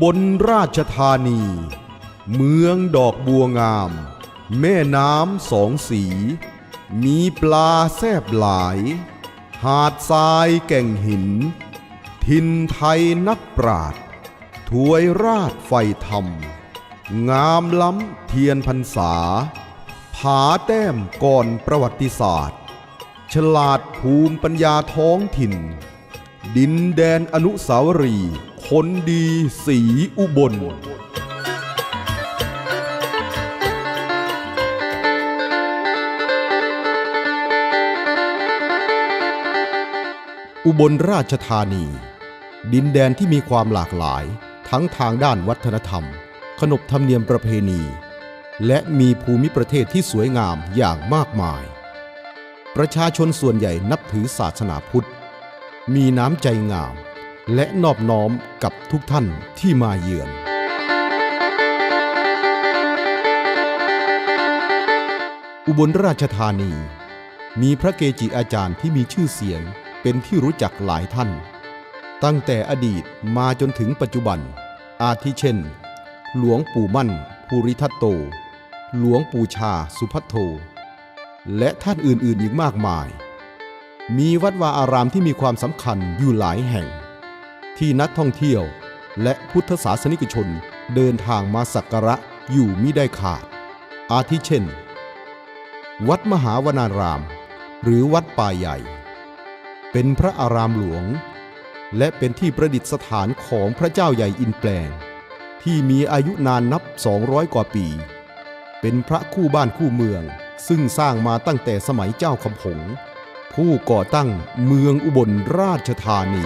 บลราชธานี เมืองดอกบัวงาม แม่น้ำสองสี มีปลาแซบหลาย หาดทรายแก่งหิน ทินไทยนักปราดถวยราชไฟธรรม งามล้ำเทียนพรรษา ผาแต้มก่อนประวัติศาสตร์ ฉลาดภูมิปัญญาท้องถิ่น ดินแดนอนุสาวรีย์ คนดีสีอุบล อุบลราชธานี ดินแดนที่มีความหลากหลาย ทั้งทางด้านวัฒนธรรม ขนบธรรมเนียมประเพณี และมีภูมิประเทศที่สวยงามอย่างมากมาย ประชาชนส่วนใหญ่นับถือศาสนาพุทธ มีน้ำใจงาม และนอบน้อมกับทุกท่านที่มาเยือน อุบลราชธานี มีพระเกจิอาจารย์ที่มีชื่อเสียงเป็นที่รู้จักหลายท่าน ตั้งแต่อดีตมาจนถึงปัจจุบัน อาทิเช่น หลวงปู่มั่นภูริทัตโต หลวงปู่ชาสุพัทโท และท่านอื่นๆอีกมากมาย มีวัดวาอารามที่มีความสำคัญอยู่หลายแห่ง ที่นักท่องเที่ยว และพุทธศาสนิกชนเดินทางมาสักการะอยู่มิได้ขาด อาทิเช่น วัดมหาวนาราม หรือวัดป่าใหญ่ เป็นพระอารามหลวง และเป็นที่ประดิษฐานของพระเจ้าใหญ่อินแปลง ที่มีอายุนานนับ 200 กว่าปี เป็นพระคู่บ้านคู่เมือง ซึ่งสร้างมาตั้งแต่สมัยเจ้าคำผงผู้ก่อตั้งเมืองอุบลราชธานี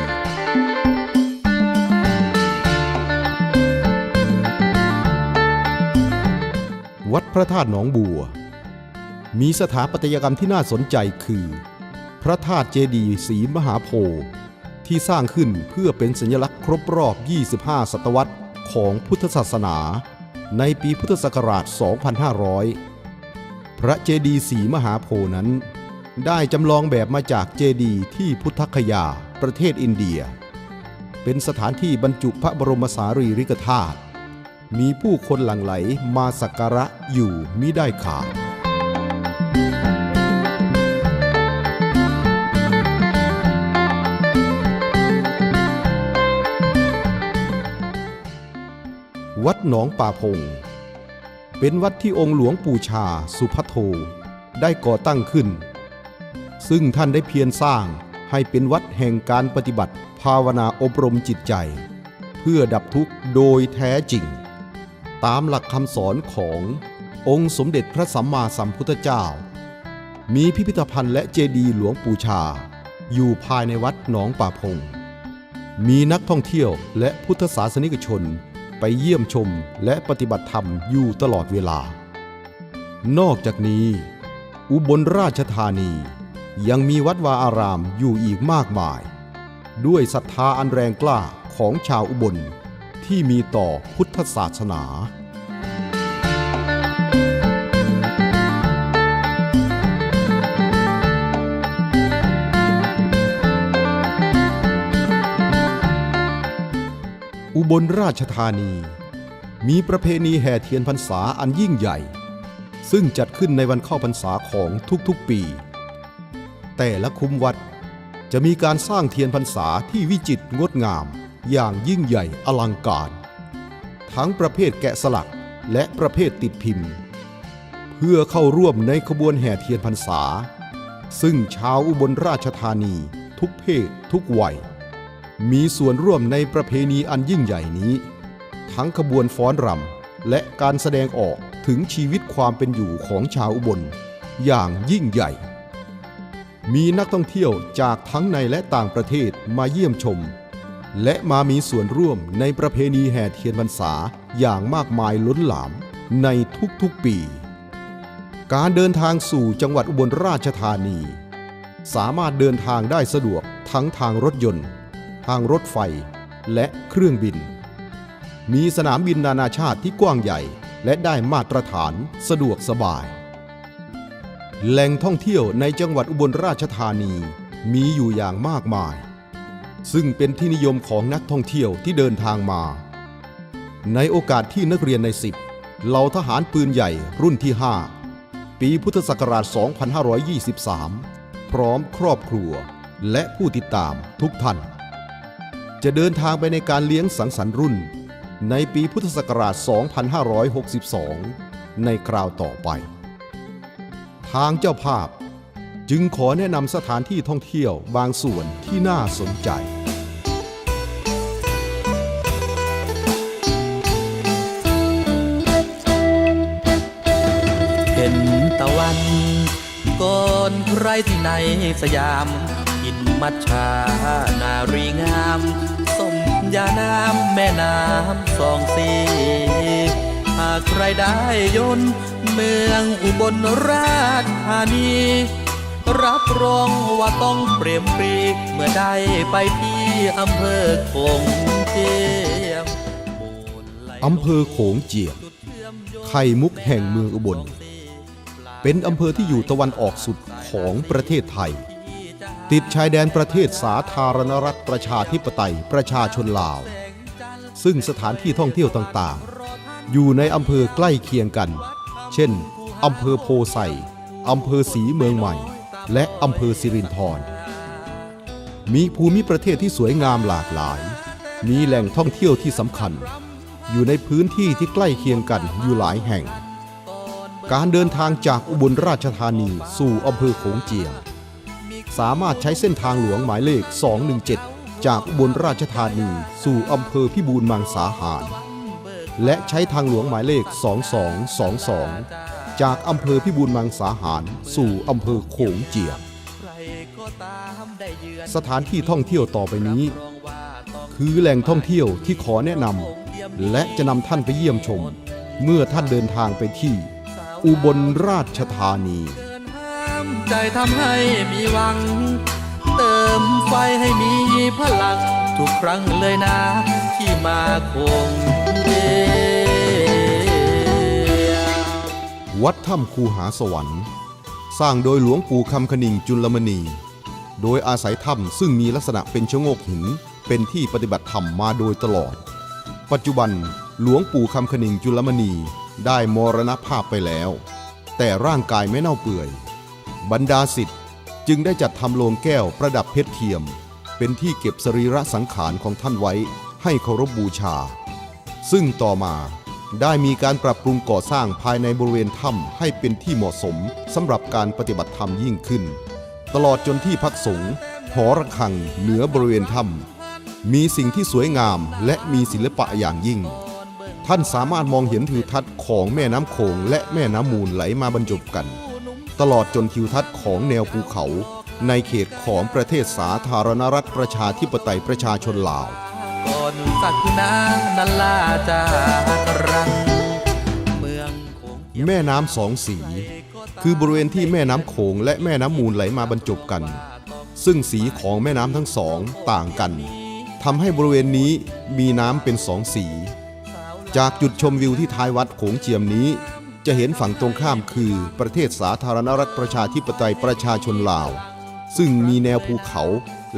ระธาตุหนองบัว มีสถาปัตยกรรมที่น่าสนใจคือ พระธาตุเจดีย์ศรีมหาโพธิ์ที่สร้างขึ้นเพื่อเป็นสัญลักษณ์ครบรอบ 25 ศตวรรษของพุทธศาสนา ในปีพุทธศักราช 2500 พระเจดีย์ศรีมหาโพธิ์นั้น ได้จำลองแบบมาจากเจดีย์ที่พุทธคยา ประเทศอินเดีย เป็นสถานที่บรรจุพระบรมสารีริกธาตุ มีผู้คนหลั่งไหลมาสักการะอยู่มิได้ขาดวัดหนองป่าพง เป็นวัดที่องค์หลวงปู่ชาสุพัทโทได้ก่อตั้งขึ้น ซึ่งท่านได้เพียรสร้างให้เป็นวัดแห่งการปฏิบัติ ภาวนาอบรมจิตใจ เพื่อดับทุกข์โดยแท้จริง ตามหลักคำสอนขององค์สมเด็จพระสัมมาสัมพุทธเจ้า มีพิพิธภัณฑ์และเจดีย์หลวงปู่ชา อยู่ภายในวัดหนองป่าพง มีนักท่องเที่ยวและพุทธศาสนิกชนไปเยี่ยมชมและปฏิบัติธรรมอยู่ตลอดเวลา นอกจากนี้ อุบลราชธานียังมีวัดวาอารามอยู่อีกมากมาย ด้วยศรัทธาอันแรงกล้าของชาวอุบล ที่มีต่อพุทธศาสนา อุบลราชธานี มีประเพณีแห่เทียนพรรษาอันยิ่งใหญ่ ซึ่งจัดขึ้นในวันเข้าพรรษาของทุกๆปี แต่ละคุ้มวัดจะมีการสร้างเทียนพรรษาที่วิจิตรงดงาม อย่างยิ่งใหญ่อลังการ ทั้งประเภทแกะสลักและประเภทติดพิมพ์ เพื่อเข้าร่วมในขบวนแห่เทียนพรรษา ซึ่งชาวอุบลราชธานีทุกเพศทุกวัย มีส่วนร่วมในประเพณีอันยิ่งใหญ่นี้ ทั้งขบวนฟ้อนรำและการแสดงออกถึงชีวิตความเป็นอยู่ของชาวอุบลอย่างยิ่งใหญ่ มีนักท่องเที่ยวจากทั้งในและต่างประเทศมาเยี่ยมชม และมามีส่วนร่วมในประเพณีแห่เทียนพรรษาอย่างมากมายล้นหลามในทุกๆปี การเดินทางสู่จังหวัดอุบลราชธานี สามารถเดินทางได้สะดวกทั้งทางรถยนต์ ทางรถไฟ และเครื่องบิน มีสนามบินนานาชาติที่กว้างใหญ่และได้มาตรฐานสะดวกสบาย แหล่งท่องเที่ยวในจังหวัดอุบลราชธานีมีอยู่อย่างมากมาย ซึ่งเป็นที่นิยมของนักท่องเที่ยวที่เดินทางมา ในโอกาสที่นักเรียนในสิบเหล่าทหารปืนใหญ่รุ่นที่ 5 ปีพุทธศักราช 2523 พร้อมครอบครัวและผู้ติดตามทุกท่าน จะเดินทางไปในการเลี้ยงสังสรรค์รุ่น ในปีพุทธศักราช 2562 ในคราวต่อไป ทางเจ้าภาพจึงขอแนะนำสถานที่ท่องเที่ยวบางส่วนที่น่าสนใจ ใครที่ในสยามกินมัทฉานารีงามสมยาน้ำแม่น้ำสองสีหากใครได้ยนเมืองอุบลราชธานีรับรองว่าต้องเปรียมปรีเมื่อได้ไปที่อำเภอคงเจียมอำเภอโขงเจียมไข่มุกแห่งเมืองอุบล เป็นอำเภอที่อยู่ตะวันออกสุดของประเทศไทย ติดชายแดนประเทศสาธารณรัฐประชาธิปไตยประชาชนลาว ซึ่งสถานที่ท่องเที่ยวต่างๆ อยู่ในอำเภอใกล้เคียงกัน เช่นอำเภอโพไซอำเภอศรีเมืองใหม่ และอำเภอสิรินธรมีภูมิประเทศที่สวยงามหลากหลาย มีแหล่งท่องเที่ยวที่สำคัญ อยู่ในพื้นที่ที่ใกล้เคียงกันอยู่หลายแห่ง การเดินทางจากอุบลราชธานีสู่อำเภอโขงเจียม สามารถใช้เส้นทางหลวงหมายเลข 217 จากอุบลราชธานีสู่อำเภอพิบูลมังสาหาร และใช้ทางหลวงหมายเลข 2222 จากอำเภอพิบูลมังสาหาร สู่อำเภอโขงเจียม สถานที่ท่องเที่ยวต่อไปนี้ คือแหล่งท่องเที่ยวที่ขอแนะนำและจะนำท่านไปเยี่ยมชม เมื่อท่านเดินทางไปที่ อุบลราชธานีห้ามใจทำให้มีหวัง เติมไฟให้มีพลัง ทุกครั้งเลยนะ ที่มาคงเดียววัดถ้ำคูหาสวรรค์ สร้างโดยหลวงปู่คำคณิงจุลมณี โดยอาศัยถ้ำซึ่งมีลักษณะเป็นชะโงกหิน เป็นที่ปฏิบัติธรรมมาโดยตลอด ปัจจุบันหลวงปู่คำคณิงจุลมณี ได้มรณภาพไปแล้ว แต่ร่างกายไม่เน่าเปื่อย บรรดาสิทธิ์จึงได้จัดทำโลงแก้วประดับเพชรเทียม เป็นที่เก็บสรีระสังขารของท่านไว้ให้เคารพบูชา ซึ่งต่อมาได้มีการปรับปรุงก่อสร้างภายในบริเวณถ้ำให้เป็นที่เหมาะสมสำหรับการปฏิบัติธรรมยิ่งขึ้น ตลอดจนที่พักสงฆ์หอระฆังเหนือบริเวณถ้ำมีสิ่งที่สวยงามและมีศิลปะอย่างยิ่ง ท่านสามารถมองเห็นทิวทัศน์ของแม่น้ำโขงและแม่น้ำมูลไหลมาบรรจบกัน ตลอดจนทิวทัศน์ของแนวภูเขา ในเขตของประเทศสาธารณรัฐประชาธิปไตยประชาชนลาวก่อนสักนานันลาจากรังเมืองคงเจียมแม่น้ำสองสี คือบริเวณที่แม่น้ำโขงและแม่น้ำมูลไหลมาบรรจบกัน ซึ่งสีของแม่น้ำทั้งสองต่างกันทำให้บริเวณนี้มีน้ำเป็นสองสี จากจุดชมวิวที่ท้ายวัดโขงเจียมนี้ จะเห็นฝั่งตรงข้ามคือประเทศสาธารณรัฐประชาธิปไตยประชาชนลาว ซึ่งมีแนวภูเขา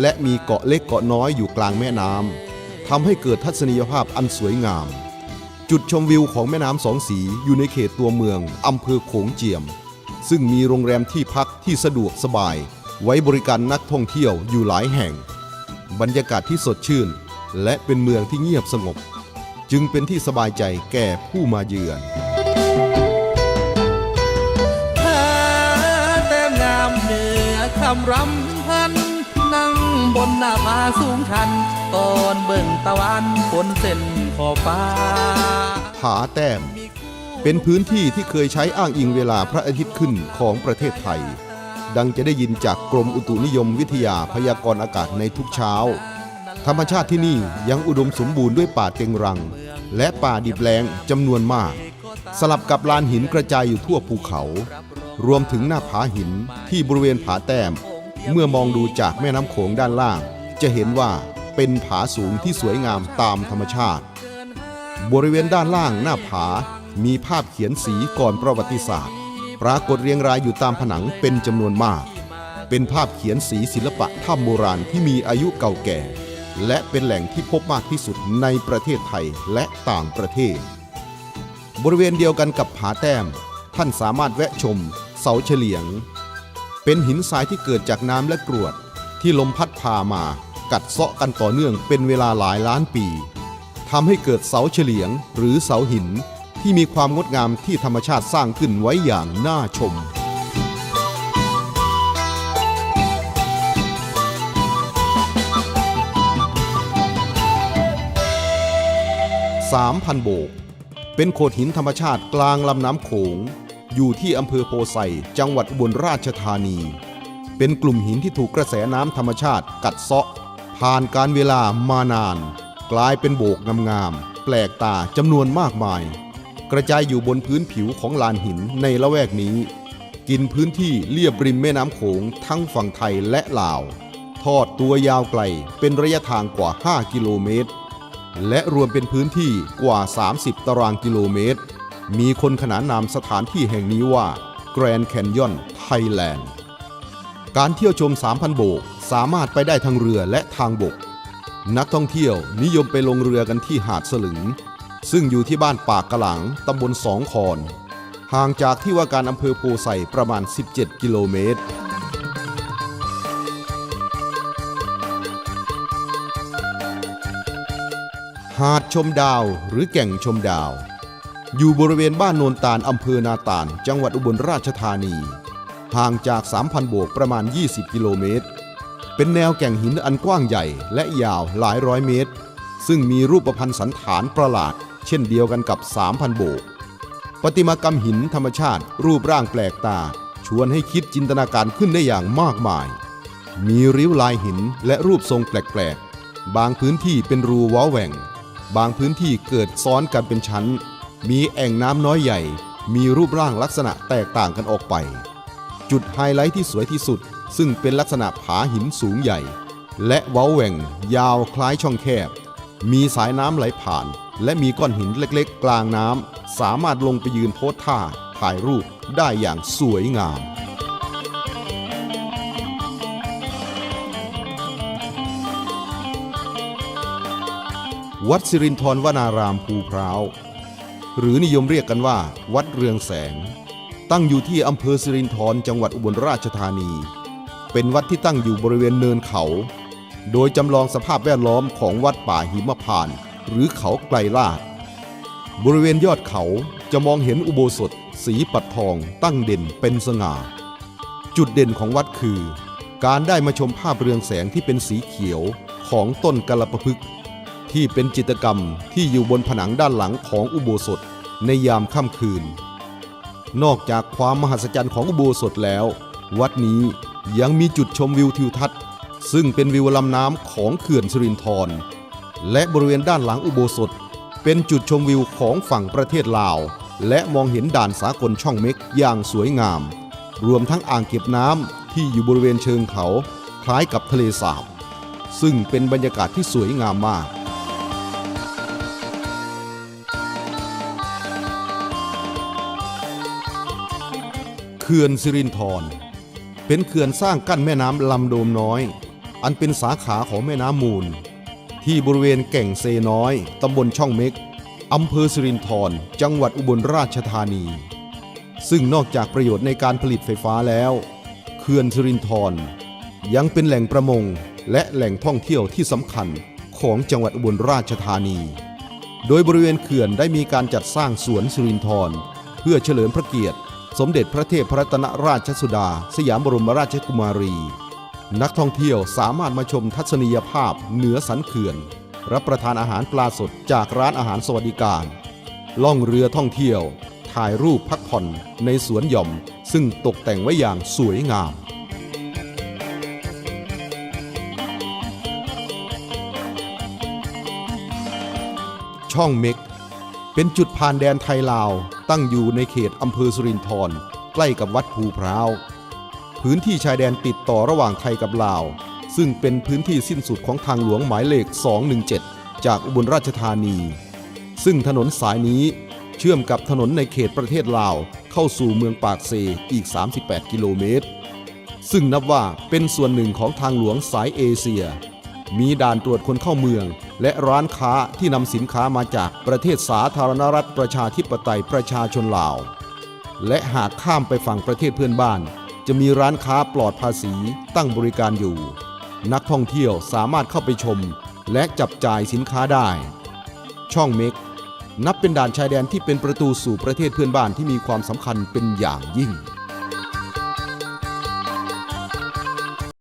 และมีเกาะเล็กเกาะน้อยอยู่กลางแม่น้ำทำให้เกิดทัศนียภาพอันสวยงาม จุดชมวิวของแม่น้ำสองสีอยู่ในเขตตัวเมืองอำเภอโขงเจียม ซึ่งมีโรงแรมที่พักที่สะดวกสบาย ไว้บริการนักท่องเที่ยวอยู่หลายแห่ง บรรยากาศที่สดชื่น และเป็นเมืองที่เงียบสงบ จึงเป็นที่สบายใจแก่ผู้มาเยือนผาแต้มงามเหนือคำรำพัน นั่งบนหน้าผาสูงชัน ตอนเบิ่งตะวันบนเส้นขอบฟ้า ผาแต้ม เป็นพื้นที่ที่เคยใช้อ้างอิงเวลาพระอาทิตย์ขึ้นของประเทศไทย ดังจะได้ยินจากกรมอุตุนิยมวิทยาพยากรณ์อากาศในทุกเช้า ธรรมชาติที่นี่ยังอุดมสมบูรณ์ด้วยป่าเต็งรัง และป่าดิบแล้งจำนวนมาก สลับกับลานหินกระจายอยู่ทั่วภูเขา รวมถึงหน้าผาหินที่บริเวณผาแต้ม เมื่อมองดูจากแม่น้ำโขงด้านล่าง จะเห็นว่าเป็นผาสูงที่สวยงามตามธรรมชาติ บริเวณด้านล่างหน้าผามีภาพเขียนสีก่อนประวัติศาสตร์ ปรากฏเรียงรายอยู่ตามผนังเป็นจำนวนมาก เป็นภาพเขียนสีศิลปะถ้ำโบราณที่มีอายุเก่าแก่ และเป็นแหล่งที่พบมากที่สุดในประเทศไทยและต่างประเทศ บริเวณเดียวกันกับผาแต้ม ท่านสามารถแวะชม เสาเฉลียง เป็นหินทรายที่เกิดจากน้ำและกรวด ที่ลมพัดพามากัดเซาะกันต่อเนื่องเป็นเวลาหลายล้านปีทำให้เกิดเสาเฉลียงหรือเสาหินที่มีความงดงามที่ธรรมชาติสร้างขึ้นไว้อย่างน่าชม 3,000 โบก เป็นโขดหินธรรมชาติกลางลำน้ำโขง อยู่ที่อำเภอโพไซจังหวัดอุบลราชธานี เป็นกลุ่มหินที่ถูกกระแสน้ำธรรมชาติกัดเซาะ ผ่านการเวลามานาน กลายเป็นโบกงามๆแปลกตาจำนวนมากมาย กระจายอยู่บนพื้นผิวของลานหินในละแวกนี้ กินพื้นที่เลียบริมแม่น้ำโขงทั้งฝั่งไทยและลาวทอดตัวยาวไกลเป็นระยะทางกว่า 5 กิโลเมตร และรวมเป็นพื้นที่กว่า 30 ตารางกิโลเมตร มีคนขนานนามสถานที่แห่งนี้ว่า Grand Canyon Thailand การเที่ยวชม 3,000 โบก สามารถไปได้ทางเรือและทางบก นักท่องเที่ยวนิยมไปลงเรือกันที่หาดสลึง ซึ่งอยู่ที่บ้านปากกระหลังตำบลสองคอน ห่างจากที่ว่าการอำเภอโพไซประมาณ 17 กิโลเมตร หาดชมดาวหรือแก่งชมดาว อยู่บริเวณบ้านโนนตาลอำเภอนาตาล จังหวัดอุบลราชธานี ห่างจาก 3,000 โบกประมาณ 20 กิโลเมตร เป็นแนวแก่งหินอันกว้างใหญ่และยาวหลายร้อยเมตร ซึ่งมีรูปพันธ์สันฐานประหลาด เช่นเดียวกันกับ 3,000 โบกประติมากรรมหินธรรมชาติ รูปร่างแปลกตา ชวนให้คิดจินตนาการขึ้นได้อย่างมากมาย มีริ้วลายหินและรูปทรงแปลกๆ บางพื้นที่เป็นรูว้าแหว่ง บางพื้นที่เกิดซ้อนกันเป็นชั้น มีแอ่งน้ำน้อยใหญ่ มีรูปร่างลักษณะแตกต่างกันออกไป จุดไฮไลท์ที่สวยที่สุด ซึ่งเป็นลักษณะผาหินสูงใหญ่ และเว้าแหว่ง ยาวคล้ายช่องแคบ มีสายน้ำไหลผ่าน และมีก้อนหินเล็กๆ กลางน้ำสามารถลงไปยืนโพสท่าถ่ายรูปได้อย่างสวยงาม วัดสิรินทรวนารามภูพร้าว หรือนิยมเรียกกันว่า วัดเรืองแสง ตั้งอยู่ที่อำเภอสิรินธรจังหวัดอุบลราชธานี เป็นวัดที่ตั้งอยู่บริเวณเนินเขา โดยจำลองสภาพแวดล้อมของวัดป่าหิมพานต์หรือเขาไกลลาด บริเวณยอดเขาจะมองเห็นอุโบสถ สีปัดทอง ตั้งเด่นเป็นสง่า จุดเด่นของวัดคือ การได้มาชมภาพเรืองแสงที่เป็นสีเขียวของต้นกลปพฤก ที่เป็นจิตกรรมที่อยู่บนผนังด้านหลังของอุโบสถในยามค่ำคืน นอกจากความมหัศจรรย์ของอุโบสถแล้ว วัดนี้ยังมีจุดชมวิวทิวทัศน์ ซึ่งเป็นวิวลำน้ำของเขื่อนสิรินธรและบริเวณด้านหลังอุโบสถ เป็นจุดชมวิวของฝั่งประเทศลาว และมองเห็นด่านสากลช่องเม็กอย่างสวยงาม รวมทั้งอ่างเก็บน้ำที่อยู่บริเวณเชิงเขา คล้ายกับทะเลสาบ ซึ่งเป็นบรรยากาศที่สวยงามมาก ขื่อนสิรินธรเป็นเขื่อนสร้างกั้นแม่น้ำลำโดมน้อย อันเป็นสาขาของแม่น้ำมูล ที่บริเวณแก่งเซน้อยตำบลช่องเม็กอำเภอสิรินธรจังหวัดอุบลราชธานี ซึ่งนอกจากประโยชน์ในการผลิตไฟฟ้าแล้วเขื่อนสิรินธรยังเป็นแหล่งประมงและแหล่งท่องเที่ยวที่สำคัญของจังหวัดอุบลราชธานี โดยบริเวณเขื่อนได้มีการจัดสร้างสวนสิรินธรเพื่อเฉลิมพระเกียรติ สมเด็จพระเทพพรัตนราชสุดา สยามบรมราชกุมารี นักท่องเที่ยวสามารถมาชมทัศนียภาพเหนือสันเขื่อน รับประทานอาหารปลาสดจากร้านอาหารสวัสดิการ ล่องเรือท่องเที่ยว ถ่ายรูปพักผ่อนในสวนหย่อม ซึ่งตกแต่งไว้อย่างสวยงามช่องเม็ก เป็นจุดผ่านแดนไทยลาว ตั้งอยู่ในเขตอำเภอสุรินทร์ใกล้กับวัดภูพร้าวพื้นที่ชายแดนติดต่อระหว่างไทยกับลาว ซึ่งเป็นพื้นที่สิ้นสุดของทางหลวงหมายเลข 217 จากอุบลราชธานี ซึ่งถนนสายนี้เชื่อมกับถนนในเขตประเทศลาวเข้าสู่เมืองปากเซอีก 38 กิโลเมตร ซึ่งนับว่าเป็นส่วนหนึ่งของทางหลวงสายเอเชีย มีด่านตรวจคนเข้าเมือง และร้านค้าที่นำสินค้ามาจากประเทศสาธารณรัฐประชาธิปไตยประชาชนลาว และหากข้ามไปฝั่งประเทศเพื่อนบ้าน จะมีร้านค้าปลอดภาษีตั้งบริการอยู่ นักท่องเที่ยวสามารถเข้าไปชม และจับจ่ายสินค้าได้ ช่องเม็กนับเป็นด่านชายแดนที่เป็นประตูสู่ประเทศเพื่อนบ้านที่มีความสำคัญเป็นอย่างยิ่ง